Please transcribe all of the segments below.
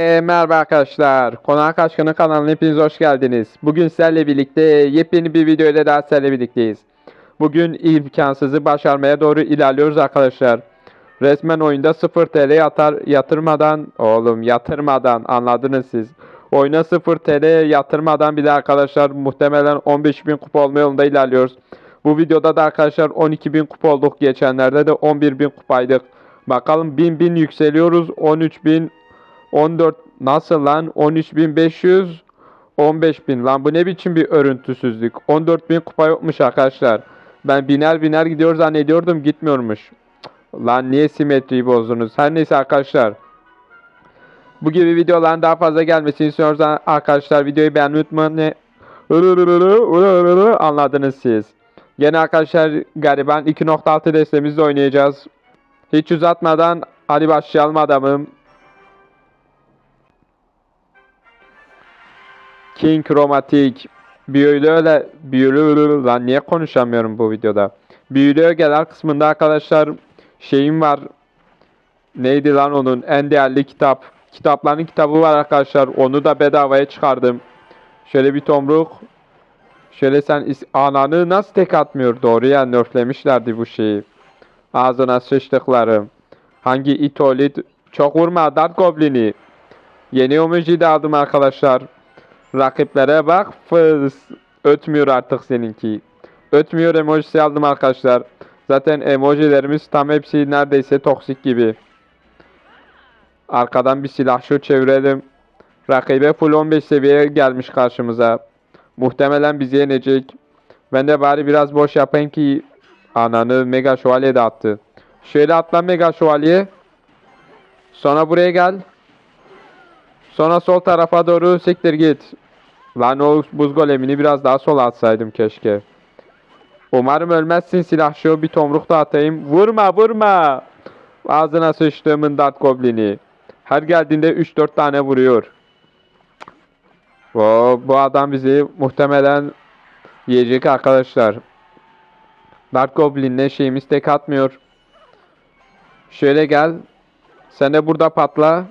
Herkese merhaba arkadaşlar. Konak Aşkı'nın kanalına hepiniz hoş geldiniz. Bugün sizlerle birlikte yepyeni bir video ile daha sizlerle birlikteyiz. Bugün imkansızı başarmaya doğru ilerliyoruz arkadaşlar. Resmen oyunda 0 TL yatar, yatırmadan, oğlum yatırmadan anladınız siz. Oyuna 0 TL yatırmadan bile arkadaşlar muhtemelen 15.000 kupa olma yolunda ilerliyoruz. Bu videoda da arkadaşlar 12.000 kupa olduk. Geçenlerde de 11.000 kupaydık. Bakalım 1000 bin yükseliyoruz. 13.000 14 nasıl lan? 13.500 15.000 lan bu ne biçim bir örüntüsüzlük. 14.000 kupa yokmuş arkadaşlar. Ben biner biner gidiyor zannediyordum gitmiyormuş. Lan niye simetriyi bozdunuz? Her neyse arkadaşlar. Bu gibi videoların daha fazla gelmesini istiyorsanız arkadaşlar videoyu beğenmeyi unutmayın. Anladınız siz. Gene arkadaşlar gariban 2.6 destemizle oynayacağız. Hiç uzatmadan hadi başlayalım adamım. King Chromatic Büyülü öyle büyülü lan niye konuşamıyorum bu videoda. Büyülü ögeler kısmında arkadaşlar şeyim var. Neydi lan onun en değerli kitap. Kitapların kitabı var arkadaşlar. Onu da bedavaya çıkardım. Şöyle bir tomruk. Şöyle sen ananı nasıl tek atmıyor? Doğru ya nerflemişlerdi bu şeyi. Ağzına sıçtıklarım. Hangi itolit çok vurma Dark Goblin'i. Yeni emoji de aldım arkadaşlar. Rakiplere bak fıs. Ötmüyor artık seninki. Ötmüyor emojisi aldım arkadaşlar. Zaten emojilerimiz tam hepsi neredeyse toksik gibi. Arkadan bir silah şu çevirelim. Rakibe full 15 seviyeye gelmiş karşımıza. Muhtemelen bizi yenecek. Ben de bari biraz boş yapayım ki ananı mega şövalye de attı. Şöyle atla mega şövalye. Sonra buraya gel. Sonra sol tarafa doğru siktir git. Lan o buz golemini biraz daha sola atsaydım keşke. Umarım ölmezsin silahşo bir tomruk da atayım. Vurma vurma. Ağzına sıçtığımın dart goblini. Her geldiğinde 3-4 tane vuruyor. Oo, bu adam bizi muhtemelen yiyecek arkadaşlar. Dark Goblin'le şeyimiz tek atmıyor. Şöyle gel. Sen de burada patla.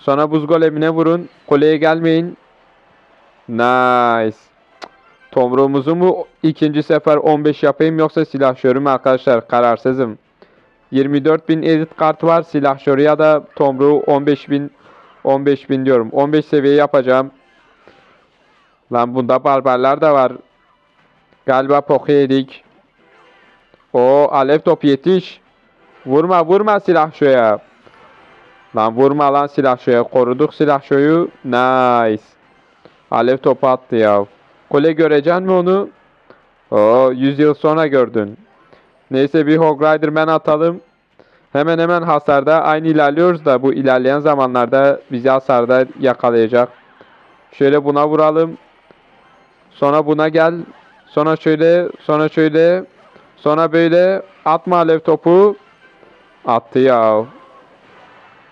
Sonra buz golemine vurun. Kuleye gelmeyin. Nice. Tomruğumuzu mu ikinci sefer 15 yapayım yoksa silahşörü mü arkadaşlar? Kararsızım. 24.000 edit kart var. Silahşörü ya da tomruğu 15.000 15.000 diyorum. 15 seviye yapacağım. Lan bunda barbarlar da var. Galiba poke yedik. O alev top yetiş. Vurma vurma silahşöye. Lan vurma lan silahşöye. Koruduk silahşöyü. Nice. Alev topu attı ya. Kule göreceksin mi onu? Oo 100 yıl sonra gördün. Neyse bir Hog Riderman atalım. Hemen hemen hasarda aynı ilerliyoruz da bu ilerleyen zamanlarda bizi hasarda yakalayacak. Şöyle buna vuralım. Sonra buna gel. Sonra şöyle, sonra şöyle. Sonra böyle atma alev topu. Attı ya.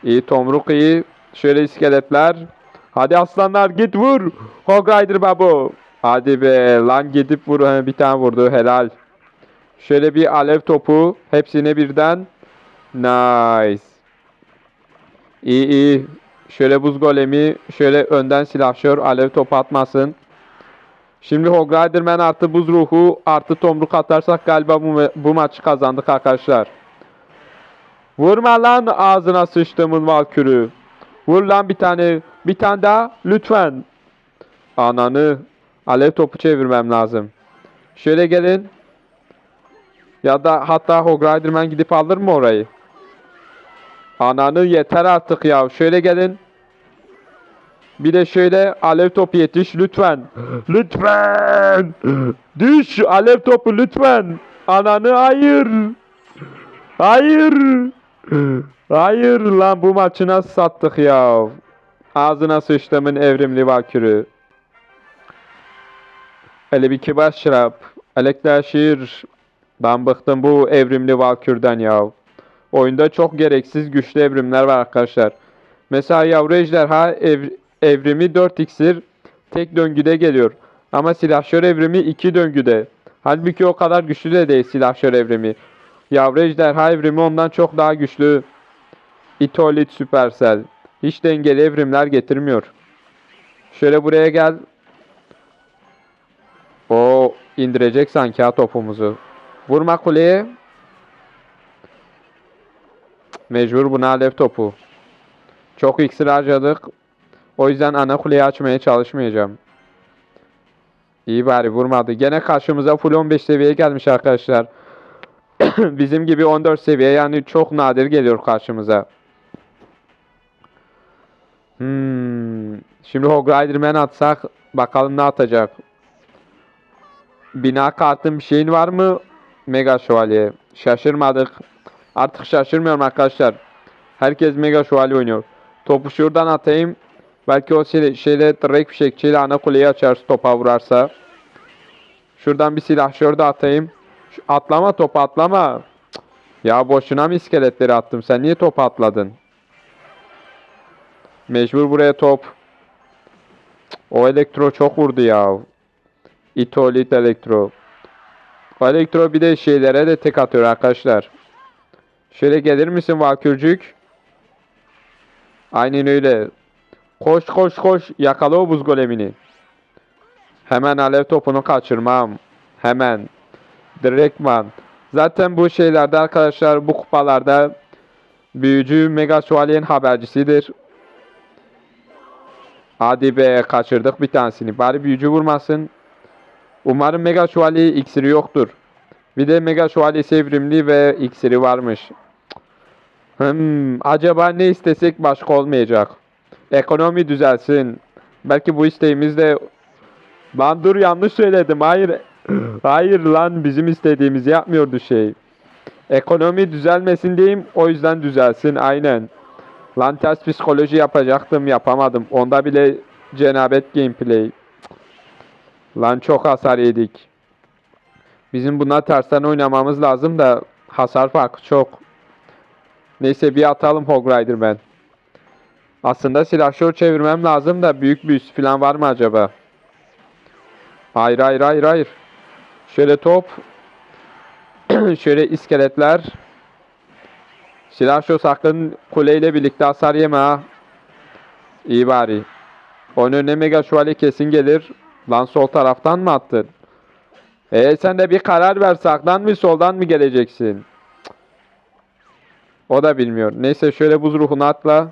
İyi tomruk iyi. Şöyle iskeletler. Hadi aslanlar git vur. Hog Rider babu. Hadi be lan gidip vur. He, Bir tane vurdu helal. Şöyle bir alev topu. Hepsine birden. Nice. İyi iyi. Şöyle buz golemi. Şöyle önden silahşör. Alev topu atmasın. Şimdi Hog Riderman artı buz ruhu artı tomruk atarsak galiba bu, ma- bu maçı kazandık arkadaşlar. Vurma lan ağzına sıçtığımın valkürü. Vur lan bir tane. Bir tane daha. Lütfen. Ananı. Alev topu çevirmem lazım. Şöyle gelin. Ya da hatta Hog Riderman gidip alır mı orayı? Ananı yeter artık ya. Şöyle gelin. Bir de şöyle alev topu yetiş lütfen. Lütfen. Düş alev topu lütfen. Ananı hayır. Hayır. Hayır lan bu maçı nasıl sattık ya? Ağzına sıçtımın evrimli vakürü. Hele bir kibar şarap. Elektaşir. Ben bıktım bu evrimli valkürden ya. Oyunda çok gereksiz güçlü evrimler var arkadaşlar. Mesela yavru ejderha ev- evrimi 4 iksir tek döngüde geliyor. Ama silahşör evrimi 2 döngüde. Halbuki o kadar güçlü de değil silahşör evrimi. Yavru ejderha evrimi ondan çok daha güçlü. Itolit Supercell. Hiç dengeli evrimler getirmiyor. Şöyle buraya gel. O indirecek sanki ha topumuzu. Vurma kuleye. Mecbur buna alev topu. Çok iksir harcadık. O yüzden ana kuleyi açmaya çalışmayacağım. İyi bari vurmadı. Gene karşımıza full 15 seviyeye gelmiş arkadaşlar. Bizim gibi 14 seviye yani çok nadir geliyor karşımıza. Hmm. Şimdi Hog Riderman atsak bakalım ne atacak. Bina kartın bir şeyin var mı? Mega Şövalye. Şaşırmadık. Artık şaşırmıyorum arkadaşlar. Herkes Mega Şövalye oynuyor. Topu şuradan atayım. Belki o şeyle, şeyle direkt fişekçiyle ana kuleyi açar topa vurarsa. Şuradan bir silah şurada atayım. Atlama topa atlama. Ya boşuna mı iskeletleri attım? Sen niye topa atladın? Mecbur buraya top. O elektro çok vurdu ya. Itolit elektro. O elektro bir de şeylere de tek atıyor arkadaşlar. Şöyle gelir misin Valkürcük? Aynen öyle. Koş koş koş yakala o buz golemini. Hemen alev topunu kaçırmam. Hemen. Direktman. Zaten bu şeylerde arkadaşlar bu kupalarda büyücü Mega Şövalye'nin habercisidir. Hadi be kaçırdık bir tanesini. Bari büyücü vurmasın. Umarım Mega Şövalye iksiri yoktur. Bir de Mega Şövalye evrimli ve iksiri varmış. Hmm, acaba ne istesek başka olmayacak. Ekonomi düzelsin. Belki bu isteğimiz de... Lan dur yanlış söyledim. Hayır. Hayır lan bizim istediğimizi yapmıyordu şey. Ekonomi düzelmesin diyeyim. O yüzden düzelsin. Aynen. Lan ters psikoloji yapacaktım. Yapamadım. Onda bile cenabet gameplay. Lan çok hasar yedik. Bizim buna tersten oynamamız lazım da hasar farkı çok. Neyse bir atalım Hog Rider ben. Aslında silahşör çevirmem lazım da büyük büyüsü falan var mı acaba? Hayır hayır hayır hayır. Şöyle top. Şöyle iskeletler. Silahşör sakın kuleyle birlikte hasar yeme. İyi bari. Onun önüne mega şövalye kesin gelir. Lan sol taraftan mı attın? E sen de bir karar ver sağdan mı soldan mı geleceksin? O da bilmiyor. Neyse şöyle buz ruhunu atla.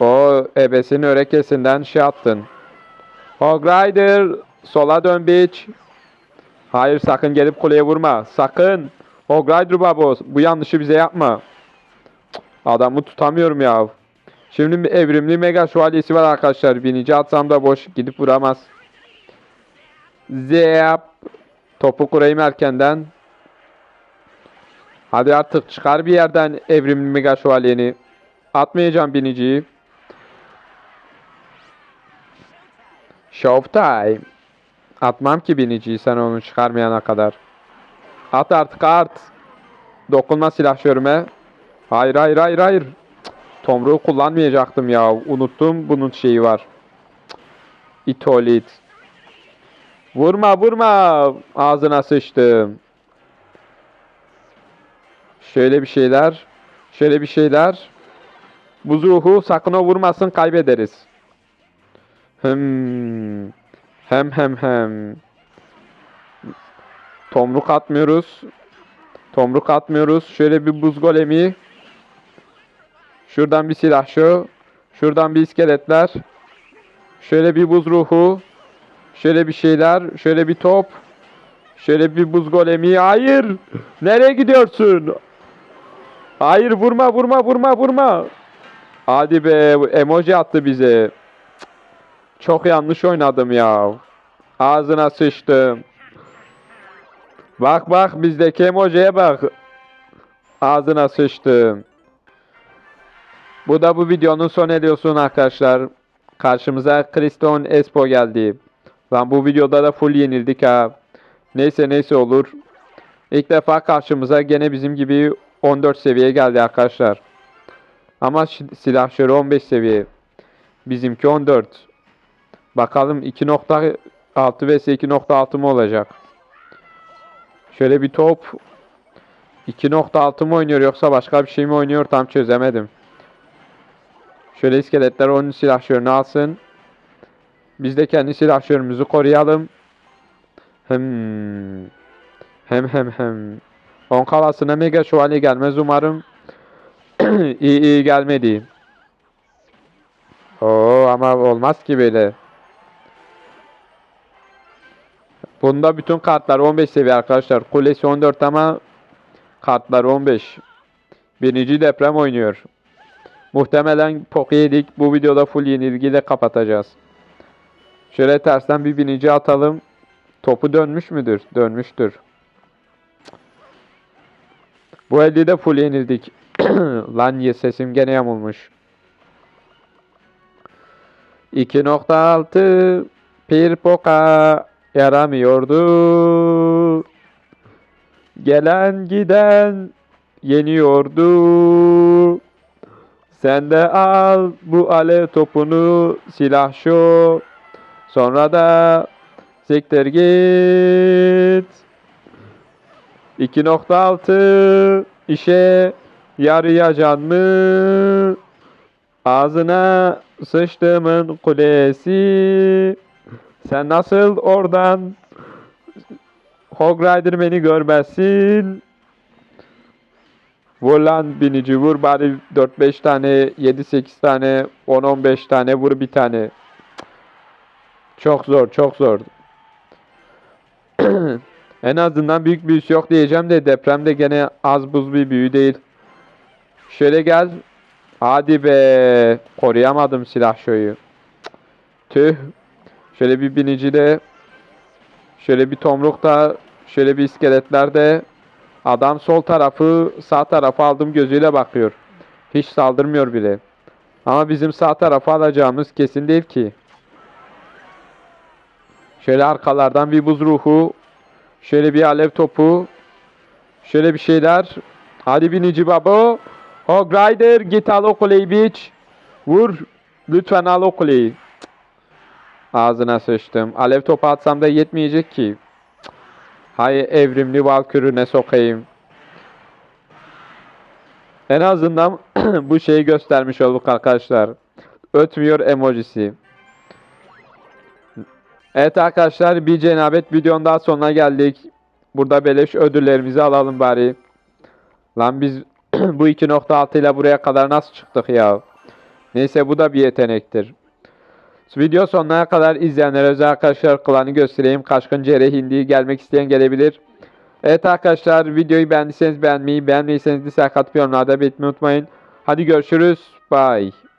O ebesinin örekesinden şey attın. Hog Rider sola dön bitch. Hayır sakın gelip kuleye vurma. Sakın. Hog Rider babo bu yanlışı bize yapma. Adamı tutamıyorum ya. Şimdi evrimli mega şövalyesi var arkadaşlar. Binici atsam da boş gidip vuramaz. Zep. Topu kurayım erkenden. Hadi artık çıkar bir yerden evrimli mega şövalyeni. Atmayacağım biniciyi. Showtime. Atmam ki biniciyi sen onu çıkarmayana kadar. At artık at. Dokunma silahşörüme. Hayır hayır hayır hayır. Cık, Tomruğu kullanmayacaktım ya. Unuttum bunun şeyi var. İtolit. Vurma vurma. Ağzına sıçtım. Şöyle bir şeyler. Şöyle bir şeyler. Buz ruhu sakın o vurmasın kaybederiz. Hmm. Hem hem hem. Tomruk atmıyoruz. Tomruk atmıyoruz. Şöyle bir buz golemi. Şuradan bir silah şu. Şuradan bir iskeletler. Şöyle bir buz ruhu. Şöyle bir şeyler. Şöyle bir top. Şöyle bir buz golemi. Hayır. Nereye gidiyorsun? Hayır vurma vurma vurma vurma. Hadi be emoji attı bize. Çok yanlış oynadım ya. Ağzına sıçtım. Bak bak bizdeki emojiye bak. Ağzına sıçtım. Bu da bu videonun son ediyorsun arkadaşlar. Karşımıza Kriston Espo geldi. Lan bu videoda da full yenildik ha. Neyse neyse olur. İlk defa karşımıza gene bizim gibi 14 seviye geldi arkadaşlar. Ama silahşörü 15 seviye. Bizimki 14. Bakalım 2.6 vs 2.6 mı olacak? Şöyle bir top. 2.6 mı oynuyor yoksa başka bir şey mi oynuyor tam çözemedim. Şöyle iskeletler onun silahşörünü alsın. Biz de kendi silahşörümüzü koruyalım. Hem hem hem hem. 10 kalasına mega şövalye gelmez umarım. iyi iyi gelmedi. Oo ama olmaz ki böyle. Bunda bütün kartlar 15 seviye arkadaşlar. Kulesi 14 ama kartlar 15. Birinci deprem oynuyor. Muhtemelen poke yedik. Bu videoda full yenilgiyle kapatacağız. Şöyle tersten bir binici atalım. Topu dönmüş müdür? Dönmüştür. Bu elde de full yenildik. Lan ye sesim gene yamulmuş. 2.6 bir poka yaramıyordu. Gelen giden yeniyordu. Sen de al bu alev topunu silah şu. Sonra da siktir git. 2.6 işe yarayacan mı? Ağzına sıçtımın kulesi. Sen nasıl oradan Hog Rider beni görmezsin? Vur lan binici vur bari 4-5 tane 7-8 tane 10-15 tane vur bir tane. Çok zor çok zor. en azından büyük büyüsü yok diyeceğim de depremde gene az buz bir büyü değil. Şöyle gel. Hadi be. Koruyamadım silah şoyu. Tüh. Şöyle bir binici de. Şöyle bir tomruk da. Şöyle bir iskeletler de. Adam sol tarafı sağ tarafa aldım gözüyle bakıyor. Hiç saldırmıyor bile. Ama bizim sağ tarafa alacağımız kesin değil ki. Şöyle arkalardan bir buz ruhu. Şöyle bir alev topu. Şöyle bir şeyler. Hadi binici babo. Hog Rider git al o kuleyi biç. Vur. Lütfen al o. Ağzına sıçtım. Alev topu atsam da yetmeyecek ki. Hay evrimli valkürüne sokayım. En azından bu şeyi göstermiş olduk arkadaşlar. Ötmüyor emojisi. Evet arkadaşlar bir cenabet videonun daha sonuna geldik. Burada beleş ödüllerimizi alalım bari. Lan biz bu 2.6 ile buraya kadar nasıl çıktık ya? Neyse bu da bir yetenektir. Video sonuna kadar izleyenlere özel arkadaşlar klanı göstereyim. Kaşkın Cere Hindi gelmek isteyen gelebilir. Evet arkadaşlar videoyu beğendiyseniz beğenmeyi, beğenmeyseniz dislike atıp yorumlarda belirtmeyi unutmayın. Hadi görüşürüz. Bye.